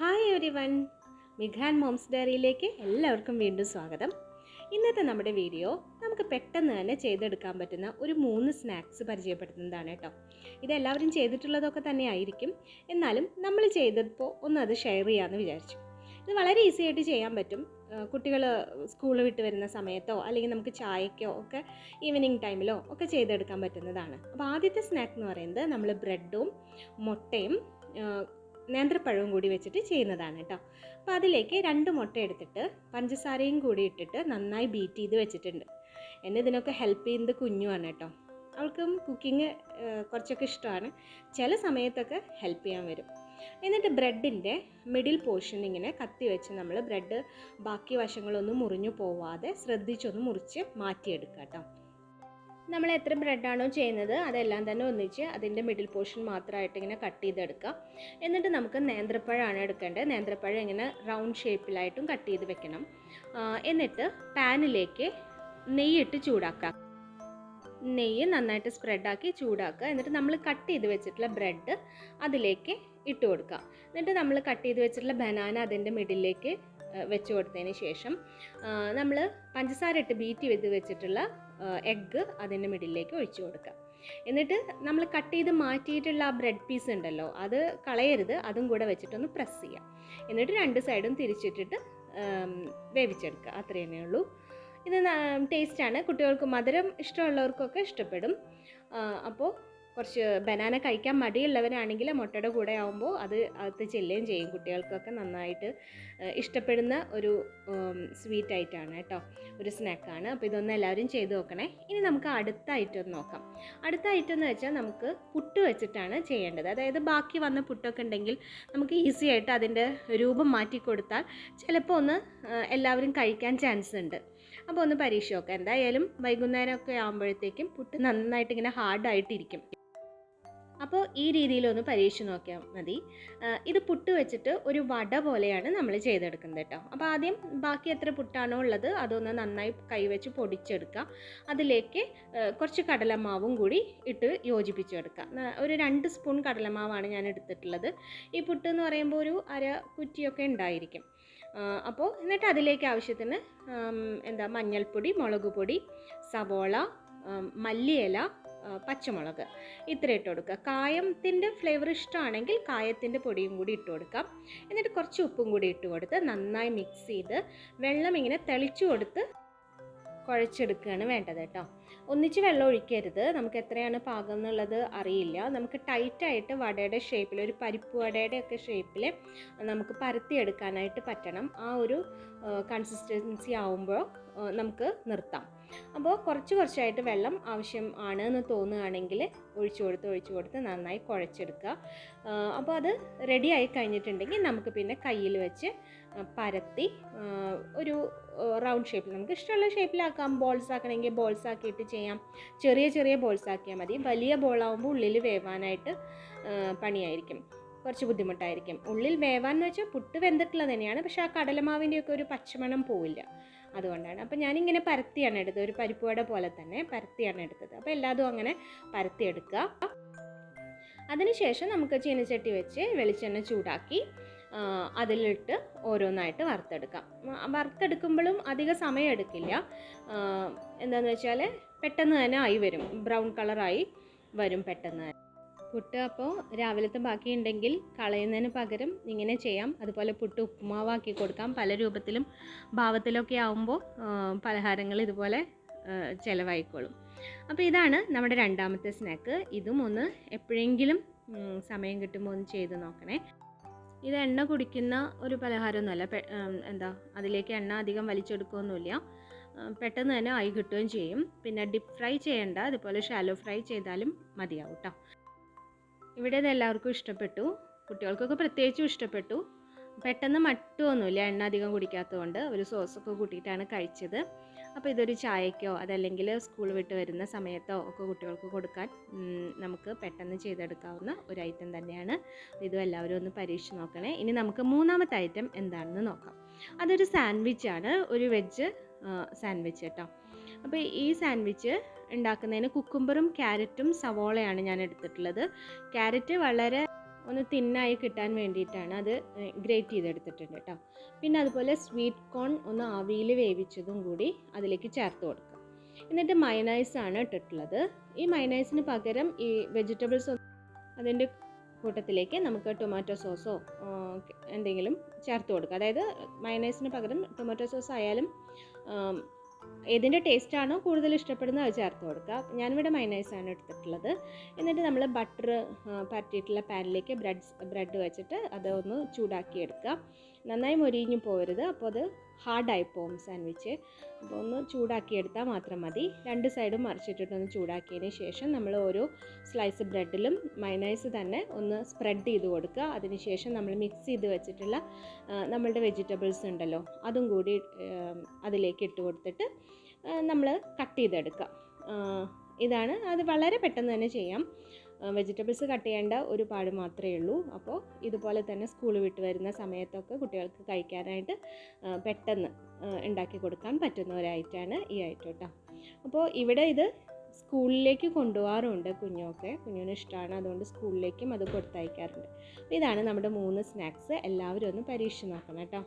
Hi everyone മിഘാൻ mom's ഡയറിയിലേക്ക് എല്ലാവർക്കും വീണ്ടും സ്വാഗതം. ഇന്നത്തെ നമ്മുടെ വീഡിയോ നമുക്ക് പെട്ടെന്ന് തന്നെ ചെയ്തെടുക്കാൻ പറ്റുന്ന ഒരു മൂന്ന് സ്നാക്സ് പരിചയപ്പെടുത്തുന്നതാണ് കേട്ടോ. ഇതെല്ലാവരും ചെയ്തിട്ടുള്ളതൊക്കെ തന്നെ ആയിരിക്കും. എന്നാലും നമ്മൾ ചെയ്തപ്പോൾ ഒന്ന് അത് ഷെയർ ചെയ്യാമെന്ന് വിചാരിച്ചു. ഇത് വളരെ ഈസി ആയിട്ട് ചെയ്യാൻ പറ്റും. കുട്ടികൾ സ്കൂൾ വിട്ട് വരുന്ന സമയത്തോ അല്ലെങ്കിൽ നമുക്ക് ചായക്കോ ഒക്കെ ഈവനിങ് ടൈമിലോ ഒക്കെ ചെയ്തെടുക്കാൻ പറ്റുന്നതാണ്. അപ്പോൾ ആദ്യത്തെ സ്നാക്ക് എന്ന് പറയുന്നത് നമ്മൾ ബ്രെഡും മുട്ടയും നേന്ത്രപ്പഴവും കൂടി വെച്ചിട്ട് ചെയ്യുന്നതാണ് കേട്ടോ. അപ്പോൾ അതിലേക്ക് രണ്ട് മുട്ട എടുത്തിട്ട് പഞ്ചസാരയും കൂടി ഇട്ടിട്ട് നന്നായി ബീറ്റ് ചെയ്ത് വെച്ചിട്ടുണ്ട്. എന്നെ ഇതിനൊക്കെ ഹെൽപ്പ് ചെയ്യുന്നത് കുഞ്ഞുമാണ് കേട്ടോ. അവൾക്കും കുക്കിംഗ് കുറച്ചൊക്കെ ഇഷ്ടമാണ്. ചില സമയത്തൊക്കെ ഹെൽപ്പ് ചെയ്യാൻ വരും. എന്നിട്ട് ബ്രെഡിന്റെ മിഡിൽ പോർഷൻ ഇങ്ങനെ കത്തി വെച്ച് നമ്മൾ ബ്രെഡ് ബാക്കി വശങ്ങളൊന്നും മുറിഞ്ഞു പോവാതെ ശ്രദ്ധിച്ചൊന്ന് മുറിച്ച് മാറ്റിയെടുക്കുക കേട്ടോ. നമ്മൾ എത്ര ബ്രെഡാണോ ചെയ്യുന്നത് അതെല്ലാം തന്നെ ഒന്നിച്ച് അതിന്റെ മിഡിൽ പോർഷൻ മാത്രമായിട്ട് ഇങ്ങനെ കട്ട് ചെയ്തെടുക്കുക. എന്നിട്ട് നമുക്ക് നേന്ത്രപ്പഴമാണ് എടുക്കേണ്ടത്. നേന്ത്രപ്പഴം ഇങ്ങനെ റൗണ്ട് ഷേപ്പിലായിട്ടും കട്ട് ചെയ്ത് വെക്കണം. എന്നിട്ട് പാനിലേക്ക് നെയ്യിട്ട് ചൂടാക്കുക നെയ്യ് നന്നായിട്ട് സ്പ്രെഡാക്കി ചൂടാക്കുക. എന്നിട്ട് നമ്മൾ കട്ട് ചെയ്ത് വെച്ചിട്ടുള്ള ബ്രെഡ് അതിലേക്ക് ഇട്ട് കൊടുക്കുക. എന്നിട്ട് നമ്മൾ കട്ട് ചെയ്ത് വെച്ചിട്ടുള്ള ബനാന അതിന്റെ മിഡിലേക്ക് വെച്ച് കൊടുത്തതിന് ശേഷം നമ്മൾ പഞ്ചസാര ഇട്ട് ബീറ്റ് ചെയ്ത് വെച്ചിട്ടുള്ള എഗ്ഗ് അതിന്റെ മിഡിലേക്ക് ഒഴിച്ചു കൊടുക്കുക. എന്നിട്ട് നമ്മൾ കട്ട് ചെയ്ത് മാറ്റിയിട്ടുള്ള ആ ബ്രെഡ് പീസ് ഉണ്ടല്ലോ അത് കളയരുത് അതും കൂടെ വെച്ചിട്ടൊന്ന് പ്രസ് ചെയ്യാം. എന്നിട്ട് രണ്ട് സൈഡും തിരിച്ചിട്ടിട്ട് വേവിച്ചെടുക്കുക. തന്നെ ഉള്ളൂ. ഇത് ടേസ്റ്റാണ് കുട്ടികൾക്ക് മധുരം ഇഷ്ടമുള്ളവർക്കൊക്കെ ഇഷ്ടപ്പെടും. അപ്പോൾ കുറച്ച് ബനാന കഴിക്കാൻ മടിയുള്ളവരാണെങ്കിൽ മുട്ടയുടെ കൂടെ ആകുമ്പോൾ അത് അകത്ത് ചെല്ലുകയും ചെയ്യും. കുട്ടികൾക്കൊക്കെ നന്നായിട്ട് ഇഷ്ടപ്പെടുന്ന ഒരു സ്വീറ്റ് ആയിട്ടാണ് കേട്ടോ. ഒരു സ്നാക്കാണ്. അപ്പോൾ ഇതൊന്ന് എല്ലാവരും ചെയ്ത് നോക്കണേ. ഇനി നമുക്ക് അടുത്ത ഐറ്റം നോക്കാം. അടുത്ത ഐറ്റം എന്ന് വെച്ചാൽ നമുക്ക് പുട്ട് വെച്ചിട്ടാണ് ചെയ്യേണ്ടത്. അതായത് ബാക്കി വന്ന പുട്ടൊക്കെ ഉണ്ടെങ്കിൽ നമുക്ക് ഈസി ആയിട്ട് അതിന്റെ രൂപം മാറ്റി കൊടുത്താൽ ചിലപ്പോൾ ഒന്ന് എല്ലാവരും കഴിക്കാൻ ചാൻസ് ഉണ്ട്. അപ്പോൾ ഒന്ന് പരീക്ഷ നോക്കാം. എന്തായാലും വൈകുന്നേരമൊക്കെ ആകുമ്പോഴത്തേക്കും പുട്ട് നന്നായിട്ട് ഇങ്ങനെ ഹാർഡായിട്ടിരിക്കും. അപ്പോൾ ഈ രീതിയിലൊന്ന് പരീക്ഷിച്ച് നോക്കിയാൽ മതി. ഇത് പുട്ട് വെച്ചിട്ട് ഒരു വട പോലെയാണ് നമ്മൾ ചെയ്തെടുക്കുന്നത് കേട്ടോ അപ്പോൾ ആദ്യം ബാക്കി എത്ര പുട്ടാണോ ഉള്ളത് അതൊന്ന് നന്നായി കൈവച്ച് പൊടിച്ചെടുക്കുക. അതിലേക്ക് കുറച്ച് കടലമാവും കൂടി ഇട്ട് യോജിപ്പിച്ചെടുക്കുക ഒരു രണ്ട് സ്പൂൺ കടലമാവാണ് ഞാൻ എടുത്തിട്ടുള്ളത്. ഈ പുട്ട് എന്ന് പറയുമ്പോൾ ഒരു അര കുറ്റിയൊക്കെ ഉണ്ടായിരിക്കും. അപ്പോൾ എന്നിട്ട് അതിലേക്ക് ആവശ്യത്തിന് എന്താ മഞ്ഞൾപ്പൊടി മുളക് പൊടി സവോള മല്ലിയില പച്ചമുളക് ഇത്ര ഇട്ട് കൊടുക്കുക. കായത്തിന്റെ ഫ്ലേവർ ഇഷ്ടമാണെങ്കിൽ കായത്തിന്റെ പൊടിയും കൂടി ഇട്ട് കൊടുക്കാം. എന്നിട്ട് കുറച്ച് ഉപ്പും കൂടി ഇട്ട് കൊടുത്ത് നന്നായി മിക്സ് ചെയ്ത് വെള്ളം ഇങ്ങനെ തെളിച്ചു കൊടുത്ത് കുഴച്ചെടുക്കുകയാണ് വേണ്ടത് കേട്ടോ. ഒന്നിച്ച് വെള്ളം ഒഴിക്കരുത്. നമുക്ക് എത്രയാണ് പാകം എന്നുള്ളത് അറിയില്ല. നമുക്ക് ടൈറ്റായിട്ട് വടയുടെ ഷേപ്പിൽ ഒരു പരിപ്പ് വടയുടെ ഒക്കെ ഷേപ്പിൽ നമുക്ക് പരത്തിയെടുക്കാനായിട്ട് പറ്റണം. ആ ഒരു കൺസിസ്റ്റൻസി ആവുമ്പോൾ നമുക്ക് നിർത്താം. അപ്പോൾ കുറച്ച് കുറച്ചായിട്ട് വെള്ളം ആവശ്യം ആണ് എന്ന് തോന്നുകയാണെങ്കിൽ ഒഴിച്ചു കൊടുത്ത് ഒഴിച്ചു കൊടുത്ത് നന്നായി കുഴച്ചെടുക്കുക. അപ്പോൾ അത് റെഡി ആയി കഴിഞ്ഞിട്ടുണ്ടെങ്കിൽ നമുക്ക് പിന്നെ കയ്യിൽ വെച്ച് പരത്തി ഒരു റൗണ്ട് ഷേപ്പിൽ നമുക്ക് ഇഷ്ടമുള്ള ഷേപ്പിലാക്കാം ബോൾസ് ആക്കണമെങ്കിൽ ബോൾസ് ആക്കിയിട്ട് ചെയ്യാം. ചെറിയ ചെറിയ ബോൾസ് ആക്കിയാൽ മതി. വലിയ ബോളാവുമ്പോൾ ഉള്ളിൽ വേവാനായിട്ട് പണിയായിരിക്കും. കുറച്ച് ബുദ്ധിമുട്ടായിരിക്കും. ഉള്ളിൽ വേവാൻ എന്ന് വെച്ചാൽ പുട്ട് വെന്തിട്ടുള്ളത് തന്നെയാണ്. പക്ഷേ ആ കടലമാവിന്റെയൊക്കെ ഒരു പച്ചമണം പോവില്ല. അതുകൊണ്ടാണ്. അപ്പോൾ ഞാനിങ്ങനെ പരത്തിയാണ് എടുത്തത്. ഒരു പരിപ്പുവട പോലെ തന്നെ പരത്തിയാണ് എടുത്തത്. അപ്പോൾ എല്ലാതും അങ്ങനെ പരത്തിയെടുക്കുക അതിനുശേഷം നമുക്ക് ചീനച്ചട്ടി വെച്ച് വെളിച്ചെണ്ണ ചൂടാക്കി അതിലിട്ട് ഓരോന്നായിട്ട് വറുത്തെടുക്കാം. വറുത്തെടുക്കുമ്പോഴും അധിക സമയം എടുക്കില്ല. എന്താണെന്ന് വെച്ചാൽ പെട്ടെന്ന് തന്നെ ആയി വരും. ബ്രൗൺ കളറായി വരും പെട്ടെന്ന് പുട്ട് അപ്പോൾ രാവിലത്തെ ബാക്കി ഉണ്ടെങ്കിൽ കളയുന്നതിന് പകരം ഇങ്ങനെ ചെയ്യാം. അതുപോലെ പുട്ട് ഉപ്പുമാവാക്കി കൊടുക്കാം. പല രൂപത്തിലും ഭാവത്തിലൊക്കെ ആവുമ്പോൾ പലഹാരങ്ങൾ ഇതുപോലെ ചിലവായിക്കോളും. അപ്പോൾ ഇതാണ് നമ്മുടെ രണ്ടാമത്തെ സ്നാക്ക് ഇതും ഒന്ന് എപ്പോഴെങ്കിലും സമയം കിട്ടുമ്പോൾ ഒന്ന് ചെയ്ത് നോക്കണേ. ഇത് എണ്ണ കുടിക്കുന്ന ഒരു പലഹാരമൊന്നുമല്ല. എന്താ അതിലേക്ക് എണ്ണ അധികം വലിച്ചെടുക്കുകയൊന്നുമില്ല പെട്ടെന്ന് തന്നെ ആയി കിട്ടുകയും ചെയ്യും. പിന്നെ ഡിപ്പ് ഫ്രൈ ചെയ്യേണ്ട. അതുപോലെ ഷാലോ ഫ്രൈ ചെയ്താലും മതിയാവും കേട്ടോ ഇവിടെ ഇത് എല്ലാവർക്കും ഇഷ്ടപ്പെട്ടു. കുട്ടികൾക്കൊക്കെ പ്രത്യേകിച്ചും ഇഷ്ടപ്പെട്ടു. പെട്ടെന്ന് മട്ടുമൊന്നുമില്ല എണ്ണ അധികം കുടിക്കാത്തതുകൊണ്ട് ഒരു സോസൊക്കെ കൂട്ടിയിട്ടാണ് കഴിച്ചത്. അപ്പോൾ ഇതൊരു ചായക്കോ അതല്ലെങ്കിൽ സ്കൂൾ വിട്ട് വരുന്ന സമയത്തോ ഒക്കെ കുട്ടികൾക്ക് കൊടുക്കാൻ നമുക്ക് പെട്ടെന്ന് ചെയ്തെടുക്കാവുന്ന ഒരു ഐറ്റം തന്നെയാണ്. ഇതും എല്ലാവരും ഒന്ന് പരീക്ഷിച്ച് നോക്കണേ. ഇനി നമുക്ക് മൂന്നാമത്തെ ഐറ്റം എന്താണെന്ന് നോക്കാം. അതൊരു സാൻഡ്വിച്ചാണ് ഒരു വെജ് സാൻഡ്വിച്ച് കേട്ടോ. അപ്പോൾ ഈ സാൻഡ്വിച്ച് ഉണ്ടാക്കുന്നതിന് കുക്കുംബറും ക്യാരറ്റും സവോളയാണ് ഞാൻ എടുത്തിട്ടുള്ളത്. ക്യാരറ്റ് വളരെ ഒന്ന് തിന്നായി കിട്ടാൻ വേണ്ടിയിട്ടാണ് അത് ഗ്രേറ്റ് ചെയ്തെടുത്തിട്ടുണ്ട് കേട്ടോ. പിന്നെ അതുപോലെ സ്വീറ്റ് കോൺ ഒന്ന് ആവിയിൽ വേവിച്ചതും കൂടി അതിലേക്ക് ചേർത്ത് കൊടുക്കുക എന്നിട്ട് മയനൈസ് ആണ് ഇട്ടിട്ടുള്ളത്. ഈ മയനൈസിന് പകരം ഈ വെജിറ്റബിൾസ് അതിന്റെ കൂട്ടത്തിലേക്ക് നമുക്ക് ടൊമാറ്റോ സോസോ എന്തെങ്കിലും ചേർത്ത് കൊടുക്കുക അതായത് മയനൈസിന് പകരം ടൊമാറ്റോ സോസ് ആയാലും ഏതിന്റെ ടേസ്റ്റാണോ കൂടുതൽ ഇഷ്ടപ്പെടുന്നത് അത് ചേർത്ത് കൊടുക്കുക. ഞാനിവിടെ മൈനൈസാണ് എടുത്തിട്ടുള്ളത്. എന്നിട്ട് നമ്മൾ ബട്ടർ പറ്റിയിട്ടുള്ള പാനിലേക്ക് ബ്രെഡ് ബ്രെഡ് വെച്ചിട്ട് അതൊന്ന് ചൂടാക്കി എടുക്കുക. നന്നായി മൊരിഞ്ഞു പോകരുത് അപ്പോൾ അത് ഹാർഡായി പോകും സാൻഡ്വിച്ച് അപ്പോൾ ഒന്ന് ചൂടാക്കി എടുത്താൽ മാത്രം മതി. രണ്ട് സൈഡും മറിച്ചിട്ടിട്ടൊന്ന് ചൂടാക്കിയതിന് ശേഷം നമ്മൾ ഓരോ സ്ലൈസ് ബ്രെഡിലും മൈനൈസ് തന്നെ ഒന്ന് സ്പ്രെഡ് ചെയ്ത് കൊടുക്കുക. അതിനുശേഷം നമ്മൾ മിക്സ് ചെയ്ത് വെച്ചിട്ടുള്ള നമ്മളുടെ വെജിറ്റബിൾസ് ഉണ്ടല്ലോ അതും കൂടി അതിലേക്ക് ഇട്ട് കൊടുത്തിട്ട് നമ്മൾ കട്ട് ചെയ്തെടുക്കുക. ഇതാണ്. അത് വളരെ പെട്ടെന്ന് തന്നെ ചെയ്യാം. വെജിറ്റബിൾസ് കട്ട് ചെയ്യേണ്ട ഒരു പാട് മാത്രമേ ഉള്ളൂ. അപ്പോൾ ഇതുപോലെ തന്നെ സ്കൂൾ വിട്ട് വരുന്ന സമയത്തൊക്കെ കുട്ടികൾക്ക് കഴിക്കാനായിട്ട് പെട്ടെന്ന് ഉണ്ടാക്കി കൊടുക്കാൻ പറ്റുന്ന ഒരായിട്ടാണ് ഈ കേട്ടോ അപ്പോൾ ഇവിടെ ഇത് സ്കൂളിലേക്ക് കൊണ്ടുപോകാറുണ്ട് കുഞ്ഞൊക്കെ കുഞ്ഞിന് ഇഷ്ടമാണ്. അതുകൊണ്ട് സ്കൂളിലേക്കും അത് കൊടുത്തയക്കാറുണ്ട്. ഇതാണ് നമ്മുടെ മൂന്ന് സ്നാക്സ് എല്ലാവരും ഒന്ന് പരീക്ഷിച്ച് നോക്കണം കേട്ടോ.